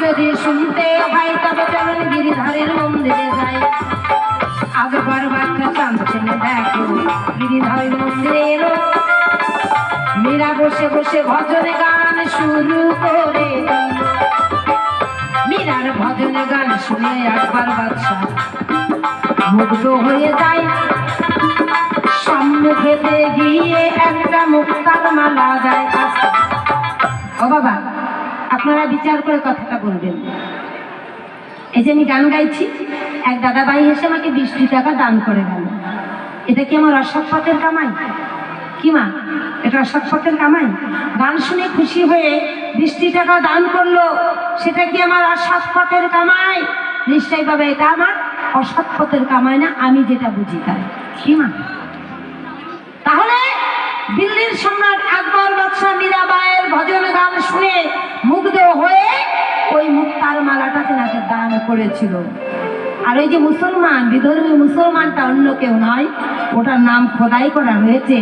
যদি শুনতে হয় তবে চলুন গিরিধারের মন্দিরে যাই আগবার বাচ্চা চাঁদছেন দেখো গিরিধারের মন্দিরে মীরা বসে বসে ভজনে গান শুরু করে। মীরার ভজনে গান শুনে একবার বাচ্চা মুগ্ধ হয়ে যায় সম্মুখেতে গিয়ে একটা মুক্তার মালা যায় কাছে। ও বাবা আপনারা বিচার করে কথাটা বলবেন। এই যে আমি গান গাইছি, এক দাদা ভাই এসে আমাকে বৃষ্টি টাকা দান করে গেল। এটা কি আমার অসৎ পথের কামাই? কি মা, এটা অসৎ পথের কামাই? গান শুনে খুশি হয়ে বৃষ্টি টাকা দান করল, সেটা কি আমার অসৎ পথের কামাই? নিশ্চয়ই বাবা, এটা আমার অসৎ পথের কামাই না, আমি যেটা বুঝি তাই। কি মা? দিল্লির সম্রাট আকবর বাদশাহ মীরাবাইয়ের ভজন গান শুনে মুগ্ধ হয়ে ওই মুক্তার মালাটা তেনাকে দান করেছিল। আর ওই যে মুসলমান, বিধর্মী মুসলমানটা অন্য কেউ নয়, ওটার নাম খোদাই করা হয়েছে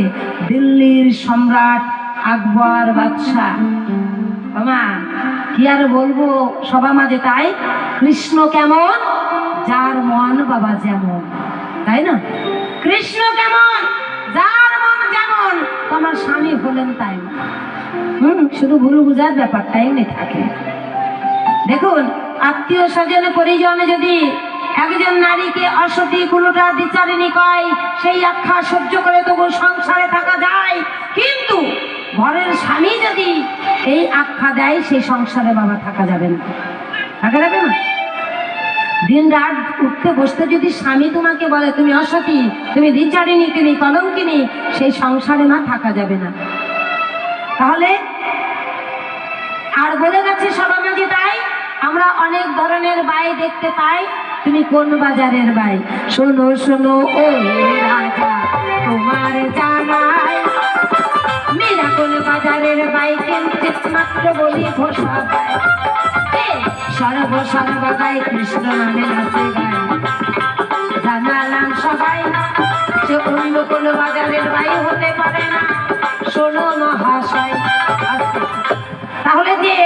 দিল্লির সম্রাট আকবর বাদশাহ। মামা কি আর বলব সবা মাঝে তাই, কৃষ্ণ কেমন? যার মন বাবা যেমন, তাই না? কৃষ্ণ কেমন? যার তোমার স্বামী হলেন তাই না? হুম, শুধু গুরু বুঝার ব্যাপারটাই নেই থাকে। দেখুন, আত্মীয় স্বজনে, পরিজনে যদি একজন নারীকে অসতী কুলোটা বিচারিণী কয় সেই আখ্যা সহ্য করে তবু সংসারে থাকা যায়। কিন্তু ঘরের স্বামী যদি এই আখ্যা দেয়, সেই সংসারে বাবা থাকা যাবে না। থাকা যাবে না। দিন রাত উঠতে বসতে যদি স্বামী তোমাকে বলে তুমি অসতী তুমি দ্বিচারিণী তুমি কলঙ্কিনী সেই সংসারে না থাকা যাবে না। তাহলে আর বলে গেছে সবামাজি তাই আমরা অনেক ধরনের বাই দেখতে পাই তুমি কোন বাজারের বাই? শোনো শোনো ও রাজা তোমার জানাই কোন বাজারের বাই কিনতে মাত্র বলি এ, সর্ব সর্বদাই কৃষ্ণ নামে নাচে গায় জানালাম সবাই সে অন্য কোনো বাজারের বাই হতে পারে না। মহাশয়। তাহলে যে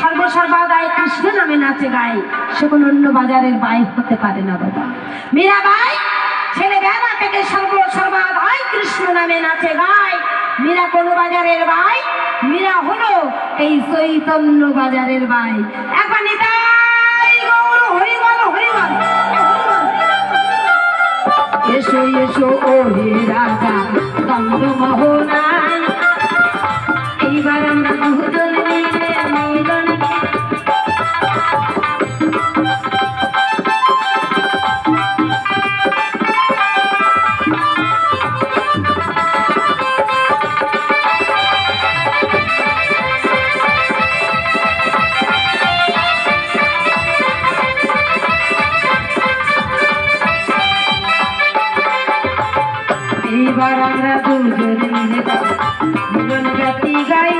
সর্বসর্বাদায় কৃষ্ণ নামে নাচে গায় সে কোনো অন্য বাজারের বাই হতে পারে না বাবা। মীরাবাই ছেলেবেলা থেকে সর্ব সর্বাদায় কৃষ্ণ নামে নাচে গায় মীরা কোন বাজারের ভাই মীরা হলো এই চৈতন্য বাজারের ভাই এখন এসো এসো ও হে রাজা এইবার আমরা দুজন মিলে জাতি গাই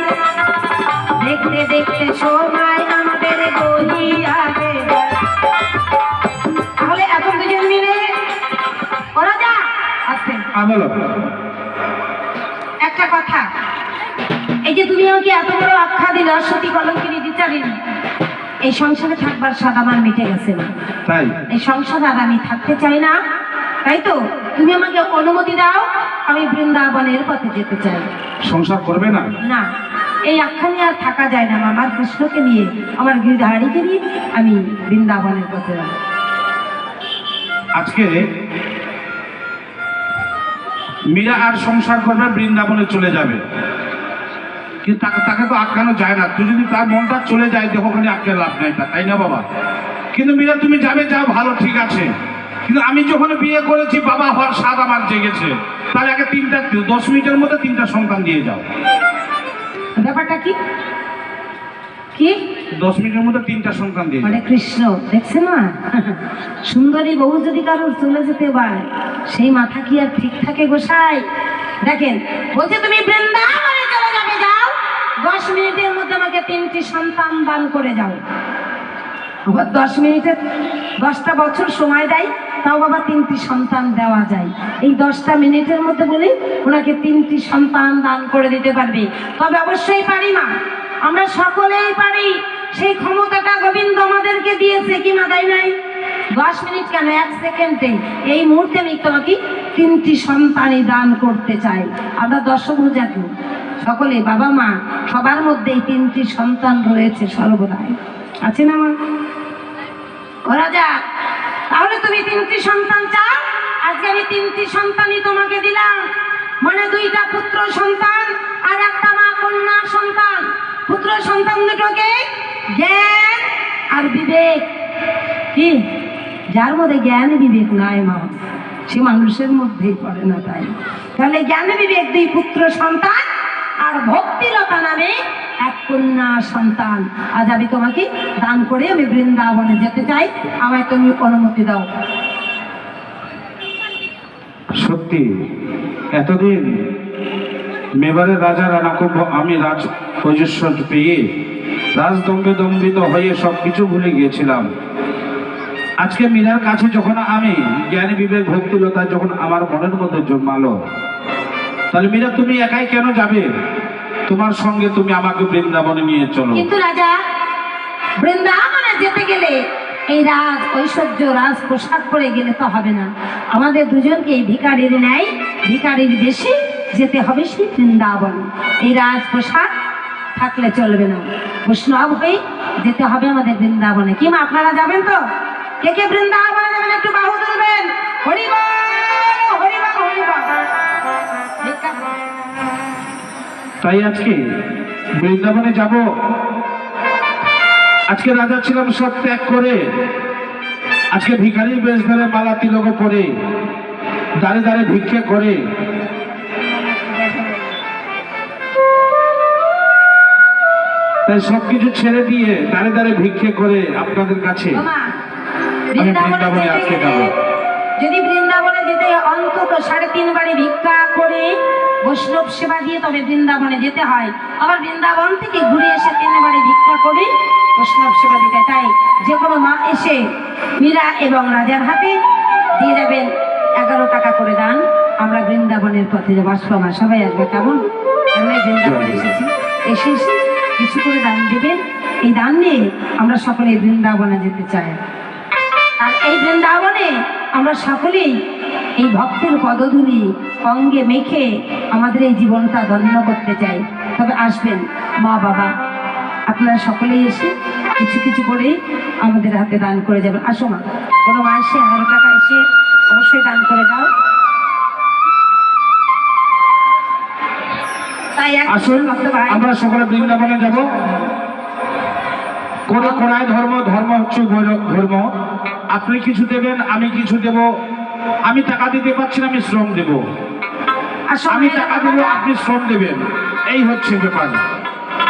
দেখতে দেখতে সময় আমাদের বহিয়া। তাহলে এখন দুজন মিলে করা যা আস্তে একটা কথা এই যে তুমি আমাকে এত বড় আখ্যা দিলে সতী কলঙ্কিনী বিচারিনি এই সংসারে থাকবার স্বাদ আমার মিটে গেছে না। এই সংসারে আর আমি থাকতে চাই না। তাই তো? তুমি আমাকে অনুমতি দাও আমি বৃন্দাবনের পথে যেতে চাই। সংসার করবে না? না এই আখ্যানে আর থাকা যায় না আমার কৃষ্ণকে নিয়ে। আমার গিরিধারীকে নিয়ে আমি বৃন্দাবনের পথে যাব। আজকে মীরা আর সংসার করবে বৃন্দাবনে চলে যাবে। কিন্তু তাকে তাকে তো আটকানো যায় না। তুই যদি তার মনটা চলে যায় দেখো ওখানে আটকে লাভ নাই তাই না বাবা? কিন্তু মীরা তুমি যাবে যাও ভালো ঠিক আছে। কিন্তু আমি যখন বিয়ে করেছি বাবা হওয়ার স্বাদ আমার জেগেছে। তাহলে আগে তিনটা দশ মিনিটের মধ্যে তিনটা সন্তান দিয়ে যাও। ব্যাপারটা কি? কি? দশ মিনিটের মধ্যে তিনটা সন্তান দিয়ে মানে কৃষ্ণ দেখছেন না সুন্দরী বহু যদি কারোর চলে যেতে পারে সেই মাথা কি আর ঠিক থাকে গোসাই দেখেন বলছে তুমি বৃন্দাবনে চলে যাবে যাও। দশ মিনিটের মধ্যে আমাকে তিনটি সন্তান দান করে যাও। দশ মিনিটে দশটা বছর সময় দেয় তাও বাবা তিনটি সন্তান দেওয়া যায়। এই দশটা মিনিটের মধ্যে বলি, ওনাকে তিনটি সন্তান দান করে দিতে পারবে। তবে অবশ্যই পারি মা। আমরা সকলেই পারি। সেই ক্ষমতাটা গোবিন্দ আমাদেরকে দিয়েছে, কি মা দেয় নাই? দশ মিনিট কেন? এক সেকেন্ডে। এই মুহূর্তে আমি তোমাকে তিনটি সন্তানই দান করতে চাই। আমরা দর্শক জাতি। সকলে, বাবা, মা, সবার মধ্যে এই তিনটি সন্তান রয়েছে সর্বদাই। আছে না মা? করা যাক। তাহলে তুমি তিনটি সন্তান চাও? আজকে আমি তিনটি সন্তানই তোমাকে দিলাম। মানে দুইটা পুত্র সন্তান আর একটা মা কন্যা সন্তান। পুত্র সন্তান দুটোকে জ্ঞান আর বিবেক। কি? যার মধ্যে জ্ঞান বিবেক নাই মা। সে মানুষের মধ্যেই পড়ে না তাই। তাহলে জ্ঞান বিবেক দুই পুত্র সন্তান আর ভক্তিলতা নামে এক কন্যা সন্তান। আজ আমি তোমাকে দান করে আমি বৃন্দাবনে যেতে চাই। আমায় তুমি অনুমতি দাও। সত্যি, এতদিন মেবারের রাজা রানাকুম্ভ আমি রাজ ঐশ্বর্য পেয়ে রাজদম্বে দম্বিত হয়ে সব কিছু ভুলে গিয়েছিলাম। আজকে মীরার কাছে যখন আমি জ্ঞানী বিবেক ভক্তিলতা যখন আমার মনের মধ্যে জন্মালো, তাহলে মীরা তুমি একাই কেন যাবে? তোমার সঙ্গে তুমি আমাকে বৃন্দাবনে নিয়ে চলো। কিন্তু রাজা, বৃন্দাবনে যেতে গেলে এই রাজ ঐশ্বর্য রাজ পোশাক পরে গেলে তো হবে না। আমাদের দুজনকে এই ভিকারির ন্যায় ভিকারির বেশি যেতে হবে সেই বৃন্দাবন। এই রাজ পোশাক থাকলে চলবে না। বৈষ্ণব হয়ে যেতে হবে আমাদের বৃন্দাবনে। কি মা, আপনারা যাবেন তো? কে কে বৃন্দাবনে যাবেন একটু বাহু তুলবেন? হরিব তাই আজকে বৃন্দাবনে যাব। আজকে রাজা ছিলাম সব ত্যাগ করে। আজকে ভিখারির বেশ ধরে মালা তিলক পরে দাঁড়ে দাঁড়ে ভিক্ষে করে। তাই সবকিছু ছেড়ে দিয়ে দাঁড়ে দাঁড়ে ভিক্ষে করে আপনাদের কাছে। বৃন্দাবনে আজকে যাব। যদি বৃন্দাবনে যেতে অন্তত সাড়ে তিন বারে ভিক্ষা করে বৈষ্ণব সেবা দিয়ে তবে বৃন্দাবনে যেতে হয়। আবার বৃন্দাবন থেকে ঘুরে এসে তিন বারে ভিক্ষা করে বৈষ্ণব সেবা দিতে তাই যে কোনো মা এসে মীরা এবং রাজার হাতে দিয়ে যাবেন। এগারো টাকা করে দান। আমরা বৃন্দাবনের পথে যাব। আসব মা সবাই আসবে। কেমন? আমরা বৃন্দাবনে এসেছি। এসে এসে কিছু করে দান দেবেন। এই দান নিয়ে আমরা সকলে বৃন্দাবনে যেতে চাই। আর এই বৃন্দাবনে আমরা সকলেই এই ভক্তের পদধূলি অঙ্গে মেখে আমাদের এই জীবনটা ধন্য করতে চাই। তবে আসবেন মা বাবা আপনারা সকলেই এসে কিছু কিছু করে আমাদের হাতে দান করে যাবেন। আসো মা কোনো মা এসে এগারো টাকা এসে অবশ্যই দান করে দাও। আসুন আমরা সকলে বৃন্দাবনে যাব। কোন কোনায় ধর্ম ধর্ম হচ্ছে ধর্ম। আপনি কিছু দেবেন আমি কিছু দেব। আমি টাকা দিতে পারছি না আমি শ্রম দেব। আমি টাকা দেবো আপনি শ্রম দেবেন। এই হচ্ছে ব্যাপার।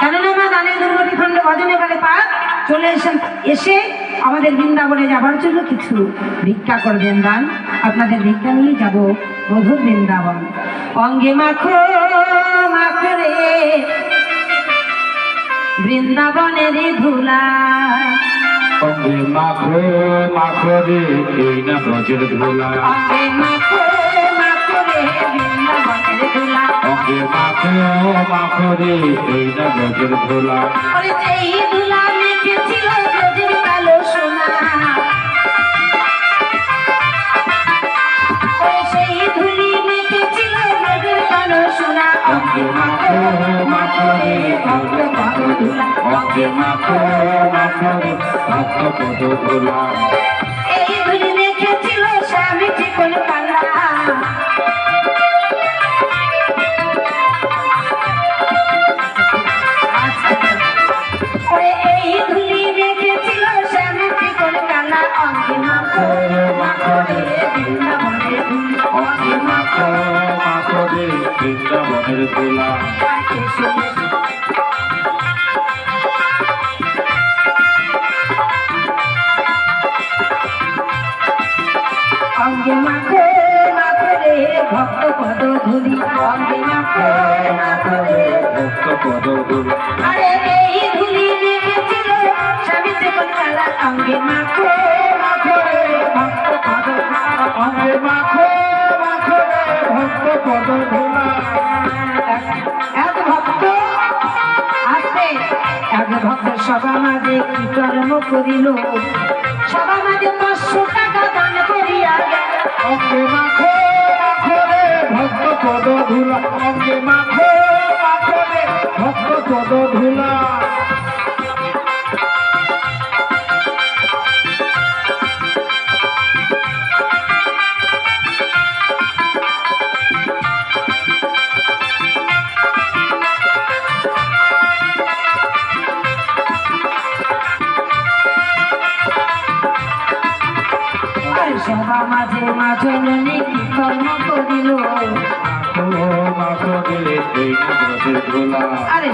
কেননা মা দানের দুর্গতি খণ্ড ভজনে বলে পাক চলে এসেন এসে আমাদের বৃন্দাবনে যাবার জন্য কিছু ভিক্ষা করবেন দান। আপনাদের ভিক্ষা নিয়ে যাব মধুর বৃন্দাবন। অঙ্গে মাখো মাখো রে। বৃন্দাবনের ধুলা। অঙ্গে মাখো মাখো রে এই না ব্রজের ধুলা। অঙ্গে মাখো মাখো রে বৃন্দাবনের ধুলা। অঙ্গে মাখো মাখো রে এই না ব্রজের ধুলা। ওরে যেই ধুলা মেখেছিল অঙ্গে মাখো মাখো রে ভক্ত পদ অঙ্গে মাখো মাখো রে ভক্ত পদ ধুলা ভক্ত পদ ধুলা আরে এই ধুলি মেখেছিল স্বামী চিকন কালা অঙ্গে মাখো মাখো ভক্ত পদ অঙ্গে মাখো মাখো ভক্ত পদ এক ভক্ত আসতে এক ভক্ত সবা মাঝে কি কর্ম করিল? সবা মাঝে পাঁচশো টাকা দান করিয়া অঙ্গে মাখো মাখো ভক্ত পদ ধুলা অঙ্গে মাখো ভক্ত পদ ধুলা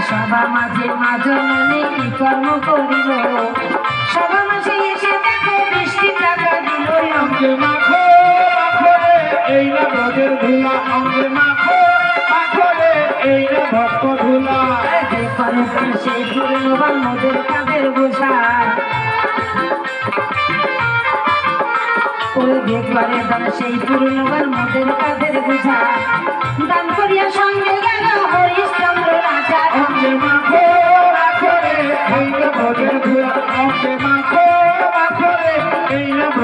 সবা মাঝে মা জননী কি কর্ম করিল সবা মাঝে এসে দেখো বৃষ্টি টাকা দিল অঙ্গে মাখো মাখো এই না ব্রজের ধুলা অঙ্গে মাখো সেই পূর্ণবান মোদের কাঁধের বোঝা। ওরে দেখবারে সেই পূর্ণবান মোদের কাঁধের বোঝা।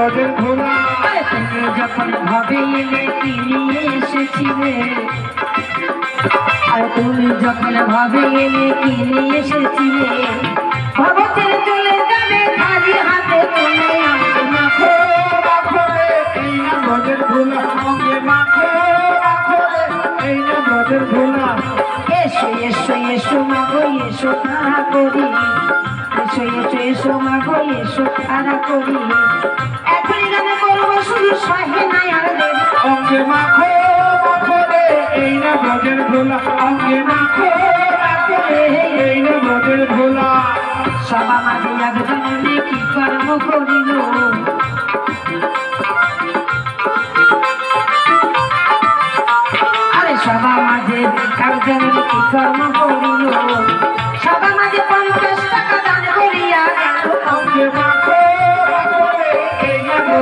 এই না ব্রজের তুমি যখন ভাবে এলে কি নিয়ে এসেছিলে আরে তুমি যখন ভাবে এলে কি নিয়ে এসেছিলে ভবতের চলে যাবে খালি হাতে তুমি আমাকে মাখো মাখো এই না ব্রজের ধুলা অঙ্গে মাখো মাখো এই না ব্রজের ধুলা এসো এসো এসো মাগো এসো তারা করি এসো এসো এসো মাগো এসো তারা করি সহে নাই আর দেব অঙ্গে মাখো মাখো রে, এই না ব্রজের ধুলা অঙ্গে মাখো মাখো রে, এই না ব্রজের ধুলা সবা মাঝে একজনে কি কর্ম করিল? আরে সবা মাঝে একজনে কি কর্ম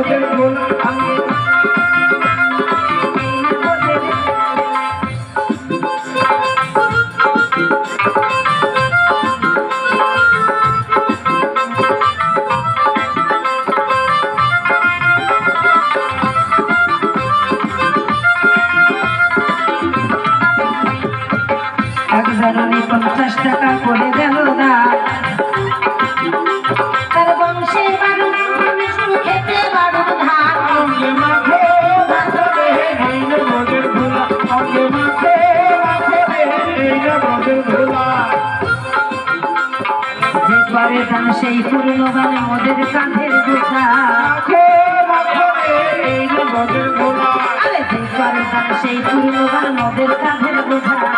এই না করে দান সেই ফুল বানে মোদের কাঁধের দোকা করে দান সেই ফুল বানে মোদের কাঁধের দোকা